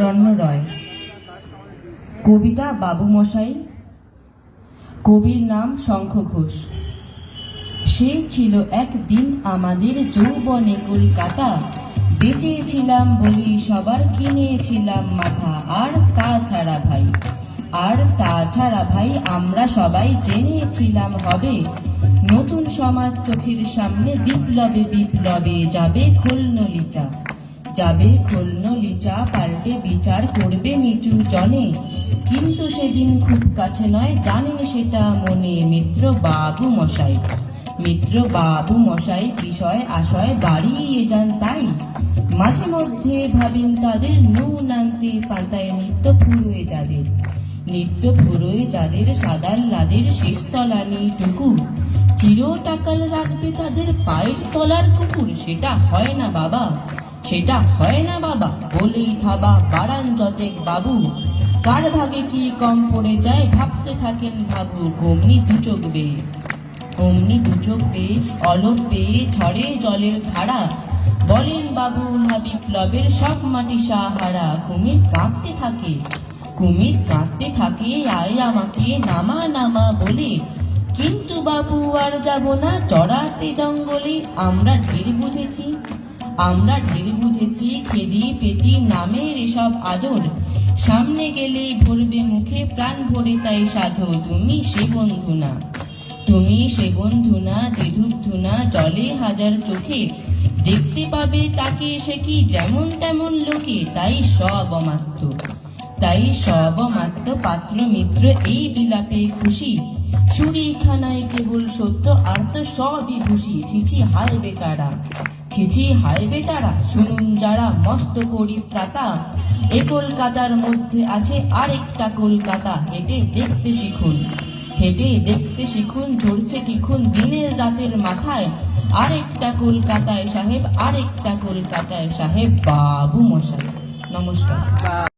রণ্য রয় কবিতা বাবু মশাই কবির নাম শঙ্খ ঘোষ। সে ছিল একদিন আমাদের যৌবনে কলকাতা। বেঁচেছিলাম বলি সবার কিনেছিলাম মাথা। আর তাছাড়া ভাই, আর তাছাড়া ভাই আমরা সবাই জেনেছিলাম হবে। নতুন সমাজ চোখের সামনে বিপ্লবে বিপ্লবে যাবে খোলনলিচা। যাবে খোলনলিচা পাল্টে বিচার করবে নিচু জনে। কিন্তু সেদিন খুব কাছে নয়, জানেন সেটা মনে মিত্র বাবু মশাই। মিত্র বাবু মশাই, বিষয় আশয় বাড়িয়ে যান তাই। মাঝে মধ্যে ভাবিন তাদের নুন আনতে পাতায় নিত্য ফুরোয় যাদের। নিত্য ফুরোয় যাদের সাদার লাদের শেষ তলানি টুকু। চির টাকাল রাখবে তাদের পায়ের তলার কুকুর, সেটা হয় না বাবা। সেটা হয় না বাবা, বলেই থাবা বাড়ান যতেক বাবু। কার ভাগে কি কম পড়ে যায় ভাবতে থাকেন ভাবু অমনি দু চোখ অমনি দু চোখ বেয়ে অলোক পেয়ে ঝড়ে জলের ধারা। বলেন বাবু হা বিপ্লবের সব মাটি সাহারা। কুমির কাঁদতে থাকে, কুমির কাঁদতে থাকে, আয় আমাকে নামা নামা বলে। কিন্তু বাবু, আর যাব না চড়াতে জঙ্গলে, আমরা ঢের বুঝেছি। আমরা ঢের বুঝেছি খেদি পেটি নামের এসব আদর। সামনে গেলেই ভরবে মুখে প্রাণ ভরে তাই সাধু, তুমি সে বন্ধু না। তুমি সে বন্ধু না যে ধূপ না জলে হাজার চোখে। দেখতে পাবে তাকে সে কি যেমন তেমন লোকে, তাই সব তাই সব অমাত্য পাত্র মিত্র এই বিলাপে খুশি। সুরিখানায় কেবল সত্য, আর তো সবই খুশি ছিছি হায় বেচারা। ছিছি হায় বেচারা শুনুন যারা মস্ত পরিত্রাতা। এ কলকাতার মধ্যে আছে আরেকটা কলকাতা। হেঁটে দেখতে শিখুন। হেঁটে দেখতে শিখুন ঝরছে কিখুন দিনের রাতের মাথায়। আরেকটা কলকাতায় সাহেব, আরেকটা কলকাতায় সাহেব বাবু মশাই। নমস্কার।